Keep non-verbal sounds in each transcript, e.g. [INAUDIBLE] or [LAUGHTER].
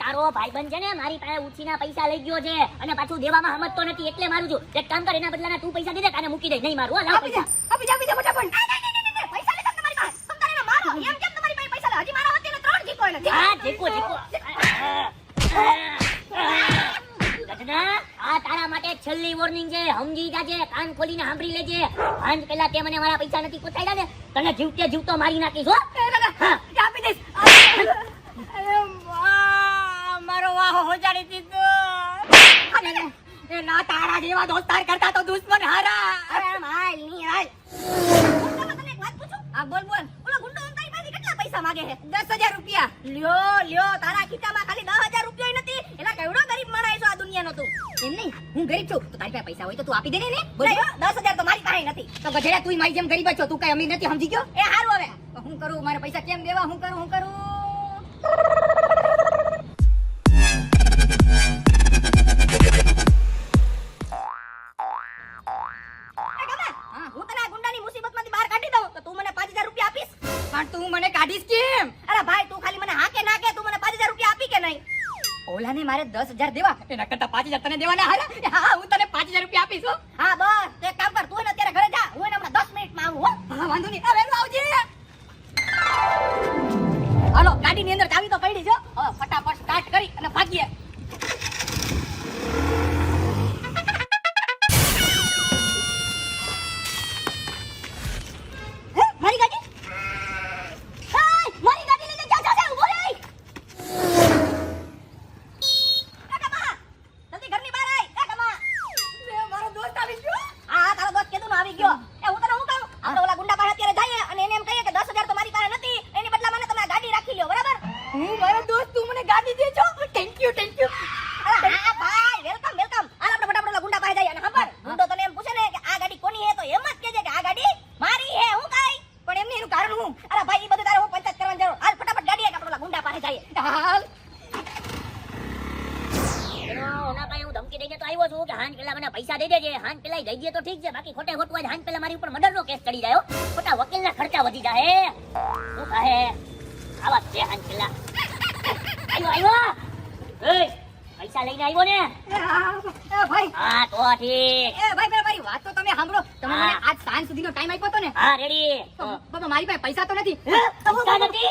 તારો ભાઈબંધ છે ને, મારી પાસે ઉછીના પૈસા લઈ ગયો છે. અને પાછું દેવામાં સમજતો નથી, એટલે મારું છું. એક કામ કર, એના બદલાના તું પૈસા દે દે મૂકી દે. નહીં મારું લાવ પૈસા. આ, નહીં, નહીં, નહીં, નહીં, પૈસા લેતા તમારી પાસે. તમ તારે મારો એમ કેમ તમારી પાસે પૈસા લે? હજી મારા વતીને ત્રણ જીકો એને હા જીકો જીકો. ગધના આ તારા માટે છેલ્લી વોર્નિંગ છે. સમજી જાજે કાન ખોલીને સાંભળી લેજે. આજ પેલા તે મને મારા પૈસા નથી પહોંચાડ્યા ને. તને જીવતે જીવતો મારી નાખીશ હો. આપી દઈશ. મારો વાહો હોજાડી દીધો. ના તારા જેવા દોસ્તાર કરતા તો દુશ્મન હારા. અરે માલની હાલ. હા બોલ બોલ. ઓલો ગુંડો તારી પાસે કેટલા પૈસા માંગે છે? 10000 રૂપિયા. લ્યો લ્યો તારા ખીચામાં ખાલી દસ હજાર રૂપિયા નથી. એલા કેવડો ગરીબ માણસ આ દુનિયાનો તું. એમ નહીં? હું ગરીબ છું. તો તારી પાસે પૈસા હોય તો તું આપી દે ને બોલ દસ હજાર તો મારી પાસે નથી. તો ગધેડા તું મારી જેમ ગરીબ છો. તું કઈ અમીર નથી સમજી ગયો? એ હારું હવે. હું કરું? મારા પૈસા કેમ દેવા? હું કરું? હું કરું? નહીં દસ મારે 10000 દેવા. એના કરતા 5000 તને દેવાના હાલા? હા હું તને 5000 રૂપિયા આપીશ હા. બસ. તે કામ કર તું અત્યારે ઘરે જા. હું હમણાં 10 મિનિટમાં આવું હો. વાંધો નહીં. હવે આવજે. હાલો ગાડીની અંદર ચાવી તો પડી હવે ફટાફટ સ્ટાર્ટ કરી અને ભાગીએ. હું અરે ભાઈ ઈ બધું તારે હું પંચાયત કરવાની જરૂર. હાલ ફટાફટ ગાડી હે કે આપણે ગુંડા પાસે જઈએ. હાલ. ધમકી દઈને તો આવ્યો છું કે હાન પેલા મને પૈસા દઈ દેજે. હાન પેલા દઈ દે તો ઠીક છે. બાકી ખોટે ખોટું હાન પેલા મારી ઉપર મર્ડરનો કેસ ચડી હો. ખોટા વકીલના ખર્ચા વધી જાય શું કહે? આવા છે હાન પેલા. આવ્યો આવ્યો [LAUGHS] એય, પૈસા લઈને આવ્યો ને? એ ભાઈ. હા તો ઠીક. એ ભાઈ પેલા મારી વાત તો તમે સાંભળો. તમે મને આજ સાંજ સુધીનો ટાઈમ આપ્યો હતો ને? હા રેડી. તો બાબા મારી પાસે પૈસા તો નથી. પૈસા નથી?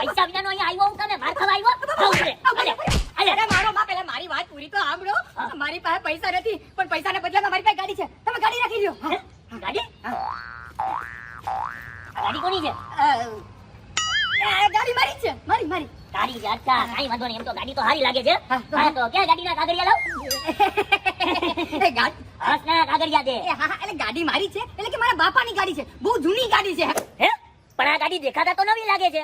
પૈસા વિનાનો અહીંયા આવ્યો હું તને? માર ખાવા આવ્યો? આવું છે. હાલે, હાલે. અરે મારો માં પેલા મારી વાત પૂરી તો સાંભળો. મારી પાસે પૈસા નથી પણ પૈસાના બદલામાં મારી પાસે ગાડી છે. તમે ગાડી રાખી લ્યો. ગાડી? ગાડી કોની છે? ગાડી મારી છે. મારી મારી. તારી છે અચ્છા કાંઈ વાંધો નહીં એમ તો ગાડી તો સારી લાગે છે. હા, તો કે ગાડીના કાગળિયા લાવ? [LAUGHS] એ ગાડી હસના કાગળિયા દે. હા હા એટલે ગાડી મારી છે? એટલે કે મારા બાપાની ગાડી છે. બહુ જૂની ગાડી છે. હે? પણ આ ગાડી દેખાતા તો નવી લાગે છે.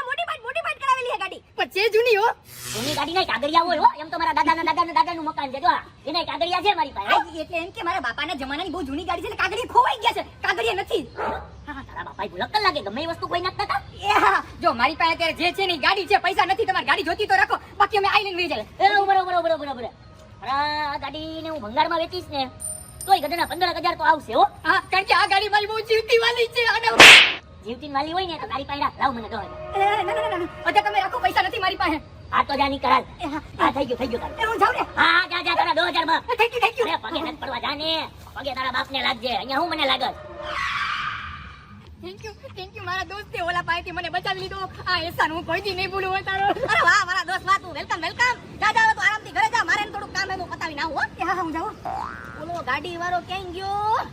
એ મોટી મોડિફાઈડ કરાવેલી છે ગાડી. પણ છે જૂની હો. જૂની ગાડીના કાગળિયા હોય હો. એમ તો મારા દાદાના દાદાના દાદાનું મકાન છે. જો. એના કાગળિયા છે મારી પાસે એટલે એમ કે મારા બાપાના જમાનાની બહુ જૂની ગાડી છે એટલે કાગળિયા ખોવાઈ ગયા છે. કાગળિયા નથી. હા, હા, તારા બાપાએ ભૂલક્કર લાગે ગમે એ વસ્તુ કોઈ નાખતા હતા. હા જો મારી પાસે અત્યારે જે છે ને ગાડી છે પૈસા નથી તમારી ગાડી જોતી તો રાખો. બાકી અમે આઈ લઈને એ ઊભો રહો. પણ આ ગાડીને હું ભંગારમાં વેચીશ ને તોય ગધેડા પંદર હજાર તો આવશે હો. હા કારણ કે આ ગાડી મારી બહુ જીવતી વાલી છે અને જીવતી વાલી હોય ને તો પાસે લાવ મને દો ના ના ના ના અત્યારે તમે રાખો પૈસા નથી મારી પાસે. આ તો જાની કરાલ. હા. થઈ ગયું થઈ ગયું તારું. હું જાઉં ને? હા જા જા તારા 2000 માં. થેન્ક યુ થેન્ક યુ પગે નથી પડવા જા ને પગે તારા બાપને લાગજે. અહીંયા હું મને લાગત? થેન્ક યુ થેન્ક યુ મારા દોસ્તે ઓલા પાસેથી મને બચાવી લીધો. આ એહસાન હું કોઈ દી નહીં ભૂલું હોય તારો. અરે વાહ મારા દોસ્ત વાહ તું વેલકમ વેલકમ જા જા તો આરામથી ઘરે જા. મારે થોડું કામ એનું પતાવી ના હો. હા હા હું જાઉં ઓલો ગાડી વાળો ક્યાં ગયો?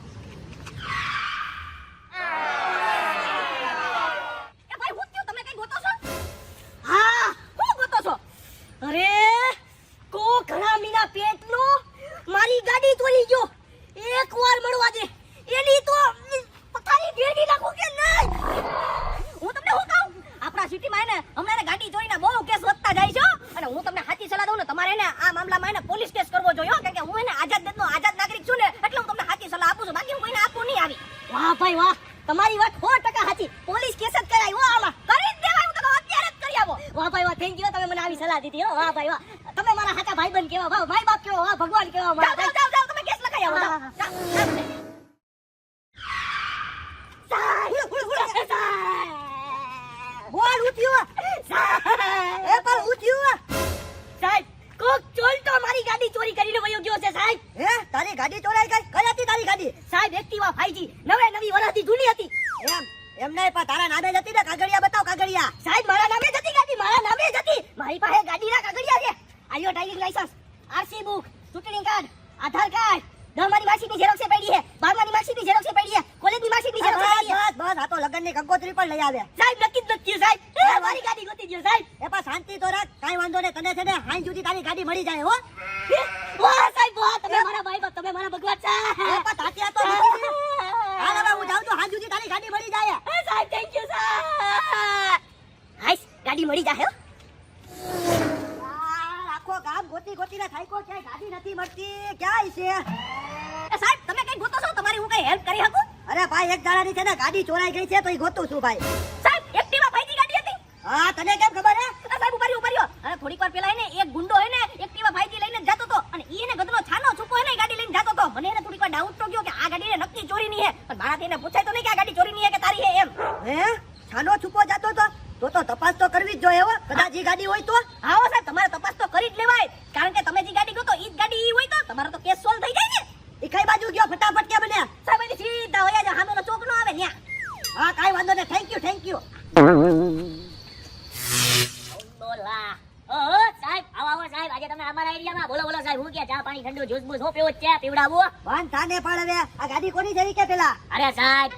સલાહ દીધી હો વાહ ભાઈ વાહ. તમે મારા હાચા ભાઈબંધ કેવા વાહ માય બાપ કેવા વાહ ભગવાન કેવા મારા જાઓ જાઓ તમે કેસ લખાઈ આવો સાહેબ. બોલ ઉઠ્યો. એ પણ ઉઠ્યો. સાહેબ કોક ચોલતો મારી ગાડી ચોરી કરીને વયો ગયો છે સાહેબ. હે? તારી ગાડી ચોરાઈ ગઈ? કઈ હતી તારી ગાડી? સાહેબ Activa 5G card Aadhaar card દસમાની માર્કશીટની ઝેરોક્ષ પડી છે. બારમાની માર્કશીટની ઝેરોક્ષ પડી છે. કોલેજની માર્કશીટની ઝેરોક્ષ પડી છે. બસ બસ આ તો લગનની કંકોત્રી પણ લઈ આવે. સાહેબ નક્કી જ નથી સાહેબ. મારી ગાડી ગોતી ગયો સાહેબ. એ પા શાંતિ તો રાખ. કાઈ વાંધો નહીં. તને છે ને હાઈ સુધી તારી ગાડી મળી જાય હો. વાહ સાહેબ વાહ તમે મારા ભાઈ બા તમે મારા ભગવાન એ પા પણ તો હાલ હવે હું જાઉં તો હાઈ સુધી તારી ગાડી મળી જાય. સાહેબ થેન્ક યુ સાહેબ. હાઈ ગાડી મળી જાય હો આ આખો ગામ ગોતી ગોતીને થાક્યો ક્યાંય ગાડી નથી મળતી ક્યાંય છે. એ, સાહેબ તમે કઈ ગોતો છો? તમારી હું કઈ હેલ્પ કરી શકું? અરે ભાઈ એક દાડાની છે ને ગાડી ચોરાઈ ગઈ છે તો એ ગોતું છું ભાઈ. સાહેબ એક્ટિવા ભાઈની ગાડી હતી? હા તને કેમ ખબર હે? આ સાહેબ ઊભા રહ્યો અરે થોડીક વાર પહેલા એને એક ગુંડો હે ને એક્ટિવા ભાઈજી લઈને જતો હતો અને ઈ એને ગધનો છાનો છૂપો હે ને ગાડી લઈને જતો હતો મને એને થોડીક વાર ડાઉટ તો ગયો કે આ ગાડી નક્કી ચોરી ની હે. પણ મારાથી એને પૂછાય તો નહીં કે આ ગાડી ચોરી ની હે કે તારી હે એમ. હે? છાનો છુપો જાતો તો? તો તો તપાસ તો કરવી જ જોઈએ હો. કદાચ ઈ ગાડી હોય તો? જ્યુસ બૂસ હું પીવું જ છે પીવડાવું. ભાન થાને પાડવે આ ગાડી કોની જઈ કે પેલા? અરે સાહેબ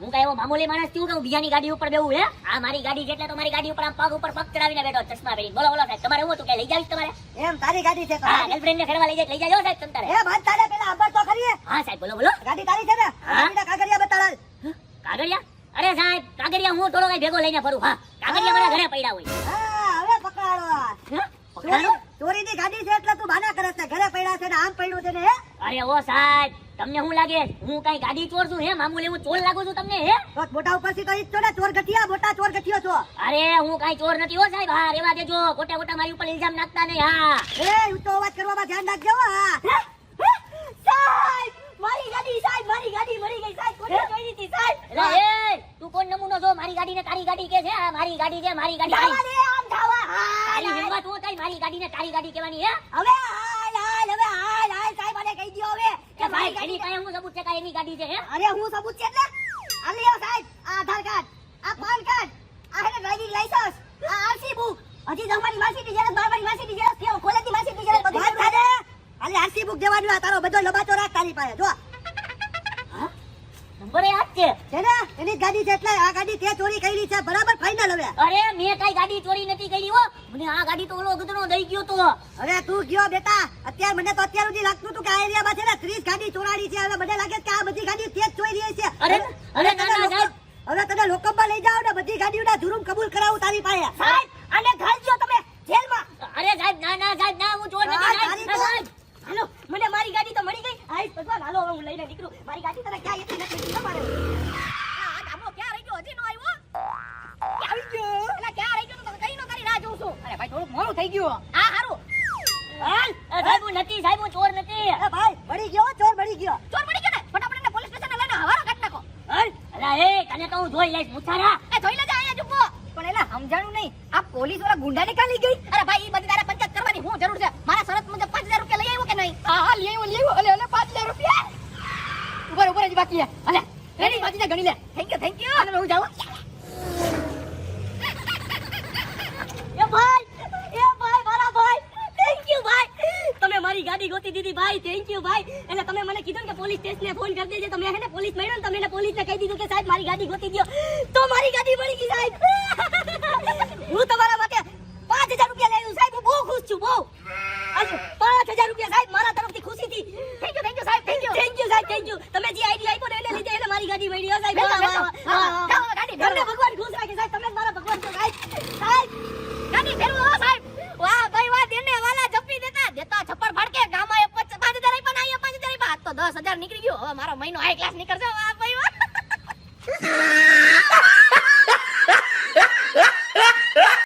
હું કઈ એવો મામૂલી માણસ છું કે હું બીજાની ગાડી ઉપર બેવું હે? આ મારી ગાડી જેટલે તો મારી ગાડી ઉપર આમ પગ ઉપર પગ ચડાવીને બેઠો ચશ્મા પહેરી બોલો બોલો સાહેબ તમારે હું હતું? કે લઈ જાવીશ તમારે? એમ તારી ગાડી છે હા ગર્લફ્રેન્ડ ને ફેરવા લઈ જાય લઈ જાજો સાહેબ તમ તારે એ ભાન તારે પેલા અંબર તો ખરી હા સાહેબ બોલો બોલો. ગાડી તારી છે ને? ગાડીના કાગળિયા બતાડાલ કાગળિયા? અરે સાહેબ કાગળિયા હું થોડો કઈ ભેગો લઈને ફરું. હા કાગળિયા મારા ઘરે પડ્યા હોય. હા હવે પકડાડો હા? ચોરીની ગાડી છે એટલે તું બાના કરે છે. ઘરે પડ્યા છે ને આમ પડ્યું છે ને અરે ઓ સાહેબ તમને શું લાગે હું કઈ ગાડી ચોર છું હે? મામુલ હું ચોર લાગુ છું તમને હે? મોટા ઉપરથી તો ઈ જ છો ને? ચોર ગઠિયા મોટા ચોર ગઠિયો છો. અરે હું કઈ ચોર નથી હો સાહેબ. હા રેવા દેજો. ખોટા ખોટા મારી ઉપર ઇલ્ઝામ નાખતા નહીં હા. એ તો અવાજ કરવામાં ધ્યાન રાખજો હા? સાહેબ મારી ગાડી સાહેબ મારી ગાડી મરી ગઈ સાહેબ કોને જોઈ દીધી સાહેબ? એ તું કોણ નમૂનો છો? મારી ગાડી ને તારી ગાડી કે છે? આ મારી ગાડી છે મારી ગાડી આમ ધાવા. હાલ તારી હિંમત હું થઈ મારી ગાડી ને તારી ગાડી કહેવાની હે? હવે હાલ હાલ હવે હાલ હાલ સાહેબ મને કહી દ્યો હવે કે મારી ગાડી પાસે હું સબૂત છે કે એની ગાડી છે હે? અરે હું સબૂત છે એટલે? આ લ્યો સાહેબ આ આધાર કાર્ડ આ પાન કાર્ડ આ હે ડ્રાઇવિંગ લાયસન્સ આ આરસી બુક હજી દસમાની માર્કશીટની ઝેરોક્ષ બારમાની માર્કશીટની ઝેરોક્ષ કેવો? કોલેજની માસી ની વાત બધું આલી આરસી બુક દેવાનું આ તારો બધો લબાતો રાખ તારી પાસે જો. નંબર એ છે. છે એની ગાડી છે એટલે આ ગાડી તે ચોરી કરી છે. બરાબર ફાઇનલ હવે. અરે મેં કઈ ગાડી ચોરી નથી કરી હો. મને આ ગાડી તો ઓલો ગધનો દઈ ગયો તો. હવે તું ગયો બેટા. અત્યારે મને તો અત્યાર સુધી લાગતું હતું કે આ એરિયામાં છે ને 30 ગાડી ચોરાડી છે. હવે મને લાગે કે આ બધી ગાડી તે જ ચોરી રહી છે. અરે, અરે, હવે તને ના, ના, લોકમ- હવે તને લોકમમાં લઈ જાઓ ને બધી ગાડીઓના જુર્મ કબૂલ કરાવું તારી પાસે. સાહેબ આને ઘાલજો તમે જેલમાં. અરે સાહેબ ના ના સાહેબ ના હું ચોર નથી સાહેબ. સાહેબ. હાલો મને મારી ગાડી તો મળી ગઈ. આઈ ભગવાન હાલો હવે હું લઈને નીકળું. મારી ગાડી તને ક્યાં એટલી નથી તમારે આ ડામો ક્યાં રહી ગયો? હજી નો આવ્યો? ક્યાં આવી ગયો? એટલે ક્યાં રહી ગયો તો કઈ નો કરી રાહ જોઉં છું. અરે ભાઈ થોડું મોડું થઈ ગયું. આ હારું. હાલ સાહેબ હું નથી સાહેબ હું ચોર નથી. ભાઈ મળી ગયો ચોર મળી ગયો. ચોર મળી ગયો ને? ફટાફટ એને પોલીસ સ્ટેશન લઈને હવારો કાઢ નાખો. હાલ. અલા એ તને તો હું જોઈ લઈશ મુછારા એ જોઈ લેજે અહીંયા જુબો પણ એલા સમજાણું નહીં. આ પોલીસવાળા ગુંડા નીકાળી ગઈ? અરે ભાઈ ઈ બધી તારે પંચાયત કરવાની હું જરૂર છે મારા શરત મુજબ પાંચ હજાર રૂપિયા લઈ આવ્યો કે નહીં હા હા લઈ આવ્યો લઈ આવ્યો અલે અલે પાંચ હજાર રૂપિયા બાકી છે અલે રેડી બાકી છે ગણી લે. થેન્ક યુ થેન્ક યુ અને હું જાઉં એ ભાઈ એ ભાઈ મારા ભાઈ. થેન્ક યુ ભાઈ. તમે મારી ગાડી ગોતી દીધી ભાઈ. થેન્ક યુ ભાઈ. એટલે તમે મને કીધું ને કે પોલીસ સ્ટેશને ફોન કરી દેજે. તમે હે ને પોલીસ મળ્યો ને તમે એને પોલીસને કહી દીધું કે સાહેબ મારી ગાડી ગોતી દ્યો તો મારી ગાડી મળી ગઈ સાહેબ. હું તમારા માટે પાંચ હજાર રૂપિયા લઈ આવ્યો સાહેબ. હું બહુ ખુશ છું બહુ. હજુ પાંચ હજાર રૂપિયા સાહેબ મારા તરફથી યુ સાહેબ થેન્ક યુ થેન્ક યુ સાહેબ. થઈ ગયું તમે જે આઈડી આપ્યો ને એટલે લીધે એટલે મારી ગાડી વળી સાહેબ.